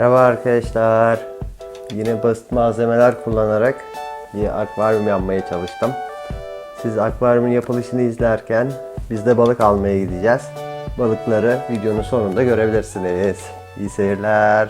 Merhaba arkadaşlar. Yine basit malzemeler kullanarak bir akvaryum yapmaya çalıştım. Siz akvaryumun yapılışını izlerken biz de balık almaya gideceğiz. Balıkları videonun sonunda görebilirsiniz. İyi seyirler.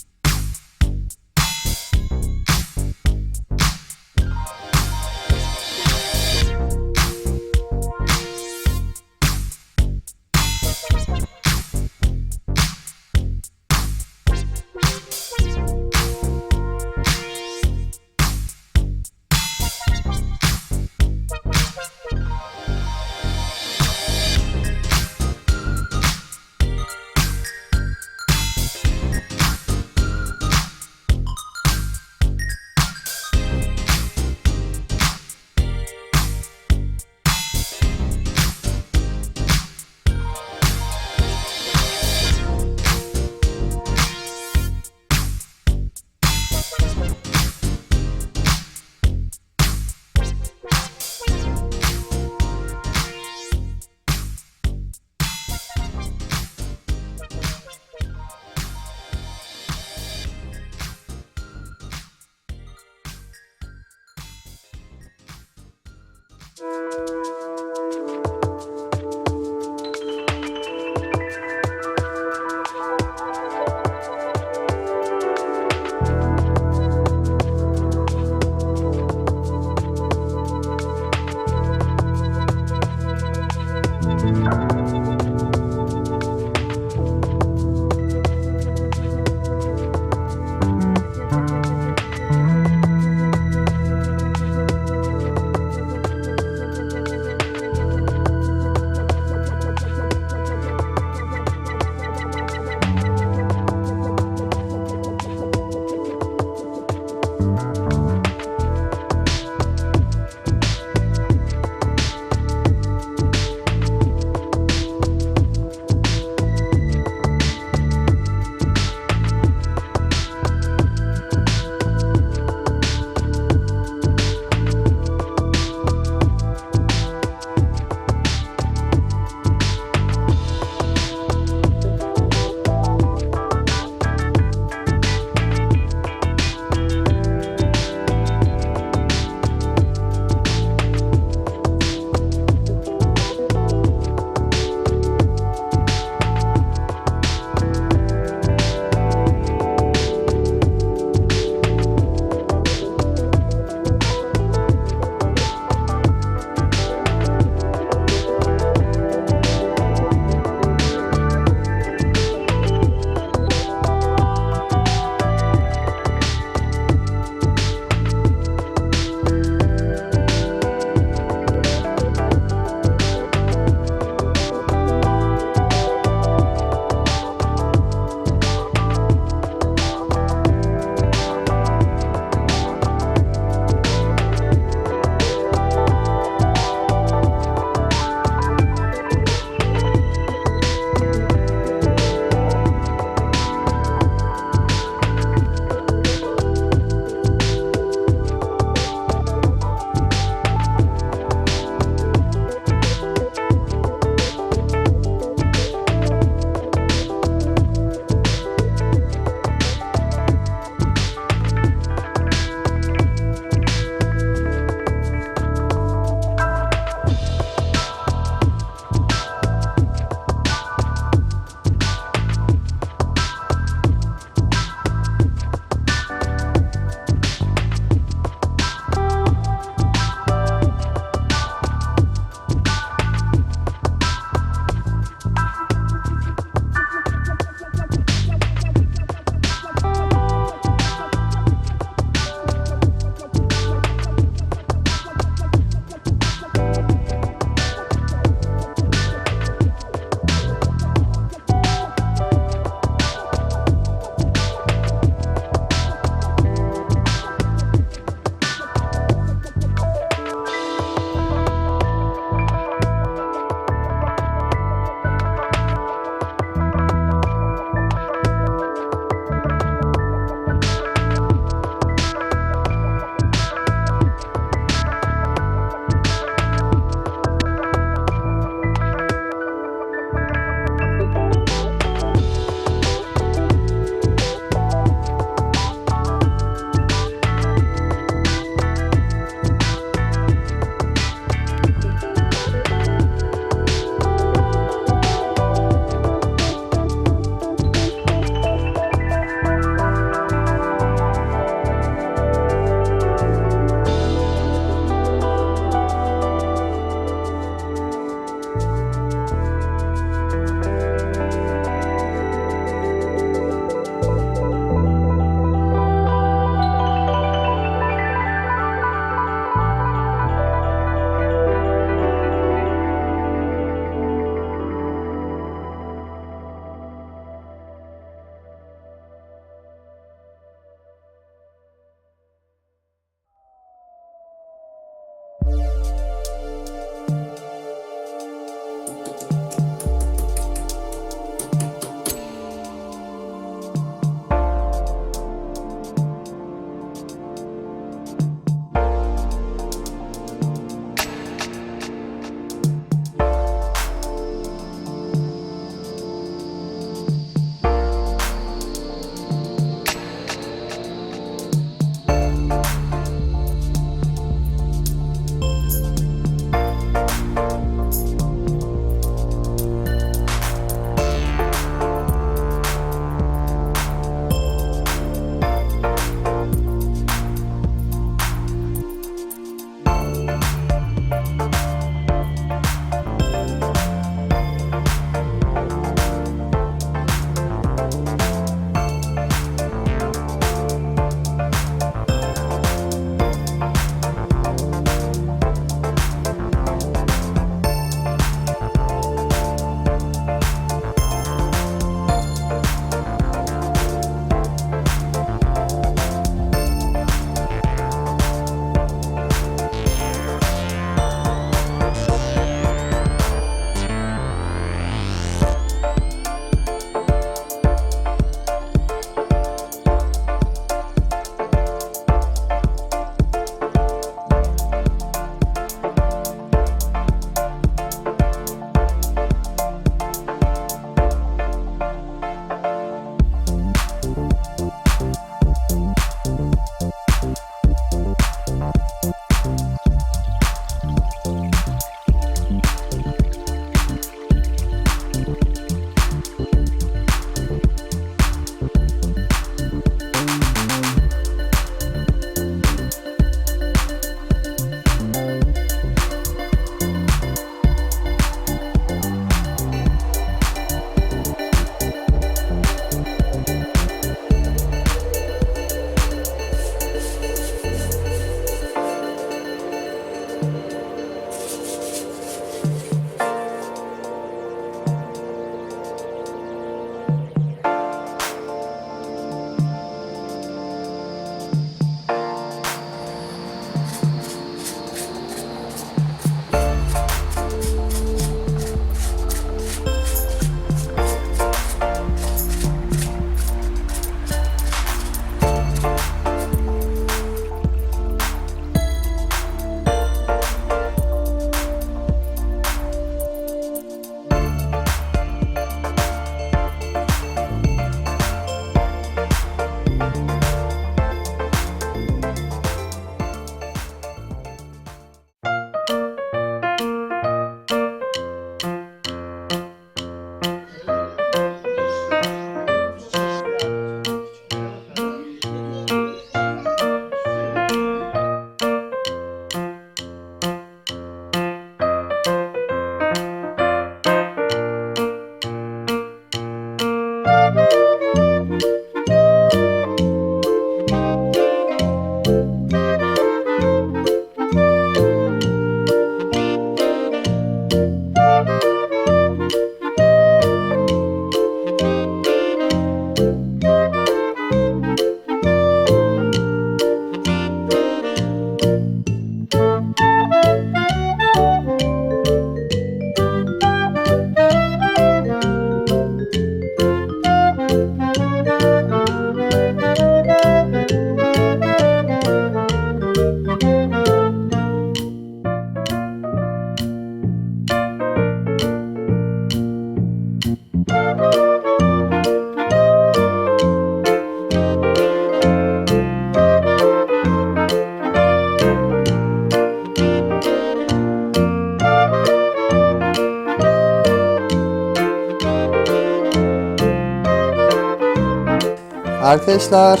Arkadaşlar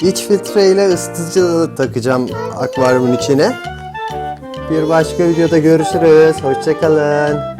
iç filtreyle ısıtıcı takacağım akvaryumun içine. Bir başka videoda görüşürüz. Hoşçakalın.